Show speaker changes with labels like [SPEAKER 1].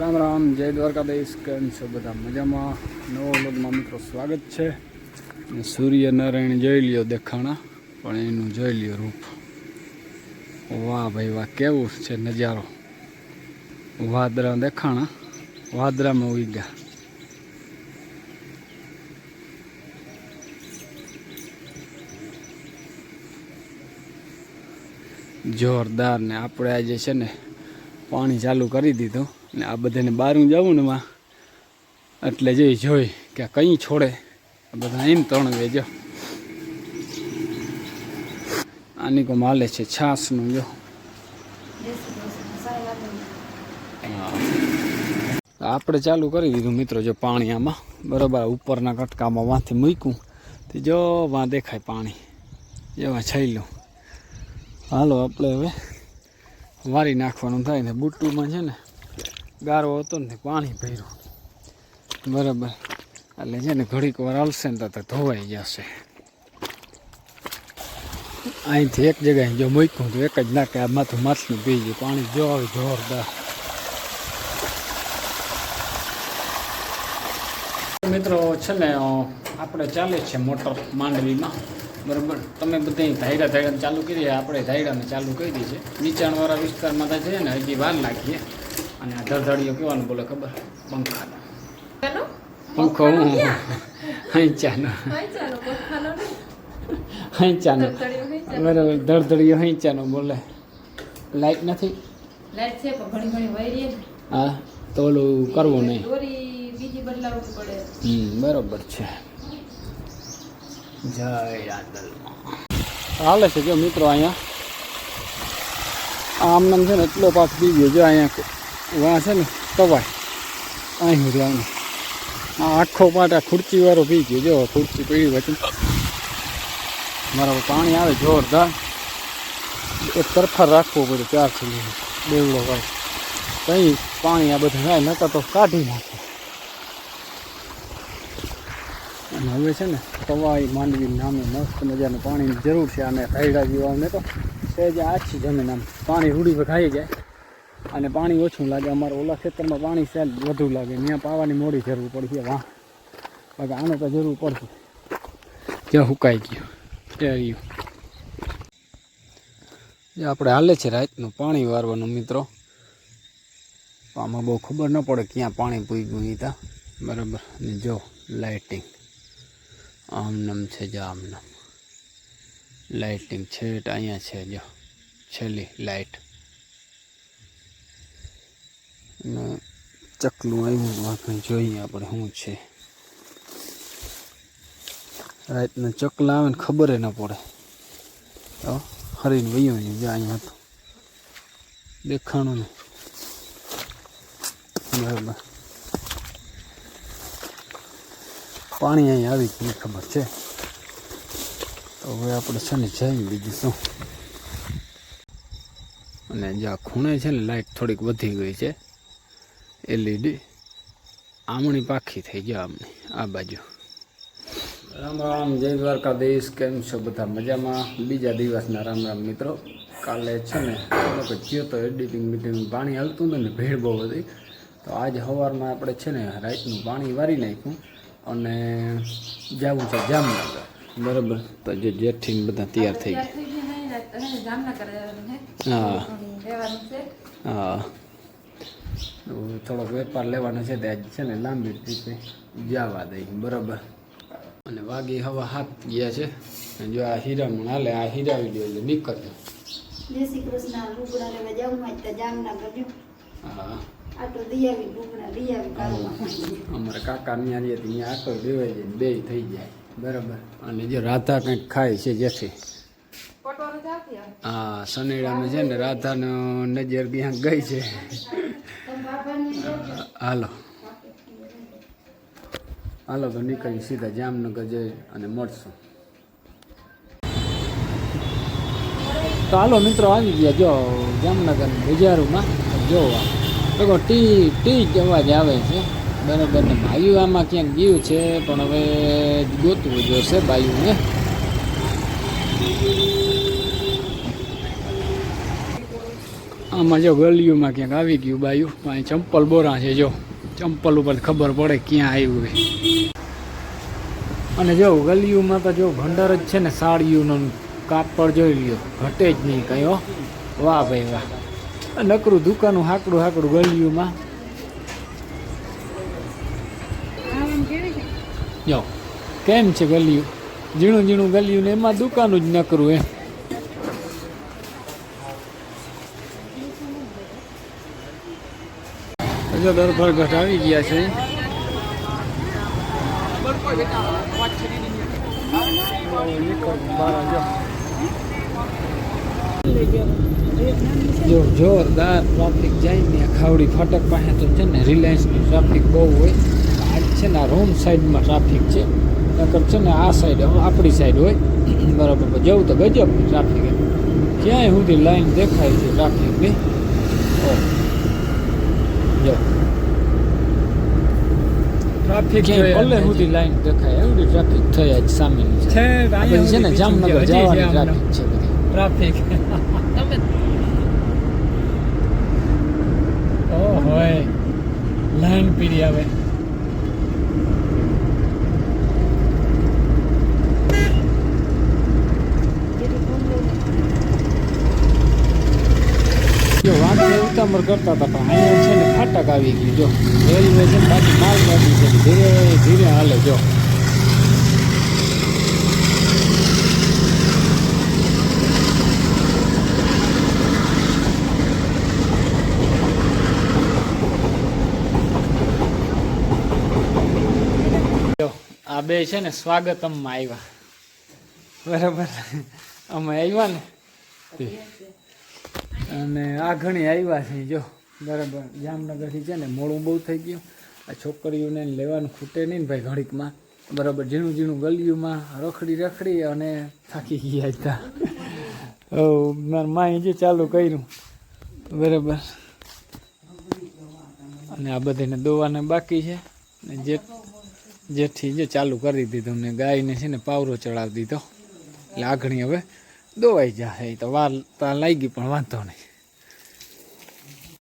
[SPEAKER 1] રામ રામ, જય દ્વારકાધીશ, કેમ છો બધા મજામાં? નવો લોગમાં મિત્રો સ્વાગત છે. સૂર્યનારાયણ જોઈ લ્યો દેખાણા, પણ એનું જોઈ લ્યો રૂપ. વાહ ભાઈ વાહ, કેવું છે નજારો? વાદરા દેખાણા વાદરામાં ઉગ્યા જોરદાર ને આપણે આજે છે ને પાણી ચાલુ કરી દીધું ને આ બધાને બારું જવું ને માં. એટલે જઈ જોઈ કે કંઈ છોડે. આ બધા એમ ત્રણ વેજો આની કો માલે છે છાસનું જો. આપણે ચાલુ કરી દીધું મિત્રો જો પાણી આમાં. બરોબર ઉપરના કટકામાં વાંથી મૂક્યું. તો જો વાં દેખાય પાણી. જેવા છૈલું હાલો, આપણે હવે વારી નાખવાનું થાય ને બુટ્ટુમાં છે ને, ગારો હતો ને પાણી ભર્યું. બરાબર. એટલે છે ને ઘડીક વાર આવશે ને તો ધોવાઈ જશે. અહીંથી એક જગ્યાએ જો મૂક્યું તો એક જ નાખે, આ માથું માછલું પી ગયું પાણી જો આવે જોરદાર. મિત્રો, છે ને આપણે ચાલે છે મોટર માંડવીમાં. બરાબર? તમે બધા ધાયડા ધાયડા ચાલુ કરી આપણે ધાયડાને ચાલુ કરી દઈએ નીચાણવાળા વિસ્તારમાં તો છે ને હજી વાર નાખીએ અને આ ધરધડીઓ કહેવાનું બોલે ખબર? પંખાનો. પંખો હું?
[SPEAKER 2] નહીં. ચાલો.
[SPEAKER 1] બરાબર ધડધડીઓ હૈચાનો બોલે. લાઈટ નથી?
[SPEAKER 2] લાઈટ છે પણ ઘણી ઘણી વૈરી
[SPEAKER 1] હા તો ઓલું કરવું નહીં.
[SPEAKER 2] દોરી બીજી બદલાવવી પડે.
[SPEAKER 1] હમ બરોબર છે. જય આદલમાં હાલે છે જો મિત્રો અહીંયા. આમ નામ છે ને એટલો પાક બી ગયો જો અહીંયા વાં છે ને તવાય અહીં સુધી આ આખો પાટ આ ખુરચી વાળો પી ગયો જો, ખુરચી પડી વચ્ચે મારા પાણી આવે જોરદાર. એક તરફા રાખવો પડે ચાર સુધી બેવડો ભાઈ કંઈ પાણી આ બધું થાય નકર તો કાઢી નાખે. હવે છે ને તવાઈ માંડવી નામે મસ્ત મજાનું પાણીની જરૂર છે અને રાયડા જીવાને તો સહેજ આછી જમીન આમ પાણી રૂડી પર ખાઈ જાય. અને પાણી ઓછું લાગે, અમારે ઓલા ખેતરમાં પાણી સહેજ વધુ લાગે, ત્યાં પાવાની મોડી જરૂર પડશે, વાહ. બાકી આને તો જરૂર પડશે. ત્યાં હુકાઈ ગયું, ત્યાં જે આપણે હાલે છે રાતનું પાણી વારવાનું, મિત્રો. આમાં બહુ ખબર ન પડે ક્યાં પાણી પૂગ્યું એ તા. બરાબર, ને જો લાઇટિંગ આમ નામ છે જો, આમનામ. લાઇટિંગ છેટ અહીંયા છે જો, છેલ્લી લાઇટ અને ચકલું આવ્યું વાંકણ જોઈએ આપણે શું છે. રાતના ચકલા આવે ને ખબર ન પડે. તો હરીને વયું જો અહીંયા હતું દેખાણું ને. બરાબર. પાણી અહીં આવી ગયું ખબર છે. તો હવે આપણે છે ને જઈએ બીજું શું. અને જ્યાં ખૂણે છે ને લાઇટ થોડીક વધી ગઈ છે. એલઈડી આમણી પાખી થઈ ગયો આમની, આ બાજુ. રામ રામ, જય દ્વારકાધીશ, કેમ છો બધા? મજામાં? બીજા દિવસના રામ રામ મિત્રો. કાલે છે ને લોકો ગયો તો એડિટિંગ મિટિંગ પાણી હાલતું હતું ને, ભીડ બહુ હતી. તો આજ સવારમાં આપણે છે ને રાઈટનું પાણી વારી નાખ્યું. અને જવું છે જામનગર. બરાબર. તો જે જેઠીને બધા તૈયાર થઈ ગયા.
[SPEAKER 2] હે.
[SPEAKER 1] હા. થોડોક વેપાર લેવાનો છે ત્યાં છે ને લાંબી ટ્રીપે જવા દઈ. બરાબર. અને વાગી હવા હાથ ગયા છે. અને જો આ હીરામણ હાલે આ હીરાવી દો એટલે નીકળજો.
[SPEAKER 3] જય શ્રી કૃષ્ણ. રૂપડા લેવા હોય તો જામનગર
[SPEAKER 1] અમારા કાકા ત્યાં રહીએ ત્યાં આટો દેવાય જાય બે થઈ જાય. બરાબર. અને જો રાધા કંઈક ખાય છે જેથી હા શનિડામાં છે ને રાધાનો નજર ત્યાં ગઈ છે. હાલો. હાલો તો નીકળી સીધા જામનગર જઈ અને મળશું. તો હાલો મિત્રો આવી ગયા જો જામનગર બજારોમાં. જોવા. તો ટી ટી જ અવાજ આવે છે. બરાબર ને ભાઈઓ, આમાં ક્યાંક ગયું છે, પણ હવે ગોતવું જોશે ભાઈઓને. આમાં જો ગલીઓમાં ક્યાંક આવી ગયું બાયું અહીં ચંપલ બોરા છે, જો. ચંપલ ઉપર ખબર પડે ક્યાં આવ્યું એ. અને જો ગલીઓમાં તો જો ભંડાર જ છે ને, સાડીઓનો કાપડ જોઈ લ્યો. ઘટે જ નહીં કયો વાહ ભાઈ વાહ. નકરું દુકાનું હાકડું હાકડું
[SPEAKER 2] આમ
[SPEAKER 1] જો, કેમ છે ગલિયું ઝીણું ઝીણું ગલિયું ને એમાં દુકાનું જ નકરું એમ. જો ઘટ આવી ગયા છે. જો જોરદાર ટ્રાફિક જાય ને ખાવડી ફાટક પાસે તો છે ને રિલાયન્સની ટ્રાફિક બહુ હોય. આજ છે ને આ રોંગ સાઈડમાં ટ્રાફિક છે. નકર છે ને આ સાઈડ આપણી સાઈડ હોય. બરાબર પણ જવું તો ગજબની ટ્રાફિક એમ ક્યાંય સુધી લાઈન દેખાય છે ટ્રાફિકની ઓહ. જો.
[SPEAKER 4] ટ્રાફિક
[SPEAKER 1] ભલે સુધી લાઈન દેખાય એવડી ટ્રાફિક થઈ આજ સામેની છે છે ને જામનગર જવાની ટ્રાફિક છે બધી.
[SPEAKER 4] ટ્રાફિક
[SPEAKER 2] તમે
[SPEAKER 4] ઓહો લાઈન પીરી આવે.
[SPEAKER 1] જો વાંકે ઉતામળ કરતા હતા, પણ અહીંયા છે ને ફાટક આવી ગયું. જો રેલવે છે બાકી માલ ગાડી છે, ધીરે ધીરે હાલે, જો. આ બે છે ને સ્વાગતમમાં આવ્યા બરાબર. અમે આવ્યા ને. અને આ ઘણી આવ્યા છે જો. બરાબર. જામનગરથી છે ને મોડું બહુ થઈ ગયું. આ છોકરીઓને લેવાનું ખૂટે નહીં ને ભાઈ ઘડીકમાં. બરાબર. ઝીણું ઝીણું ગલ્યુંમાં રખડી રખડી અને થાકી ગયા હતા. મારા માએ જે ચાલુ કર્યું. બરાબર. અને આ બધાને દોવાને બાકી છે. ને જે જેથી જે ચાલુ કરી દીધું ને ગાયને છે ને પાવરો ચડાવી દીધો. એટલે આઘણી હવે દોવાઈ જશે તો વાર લાગી પણ વાંધો નહીં.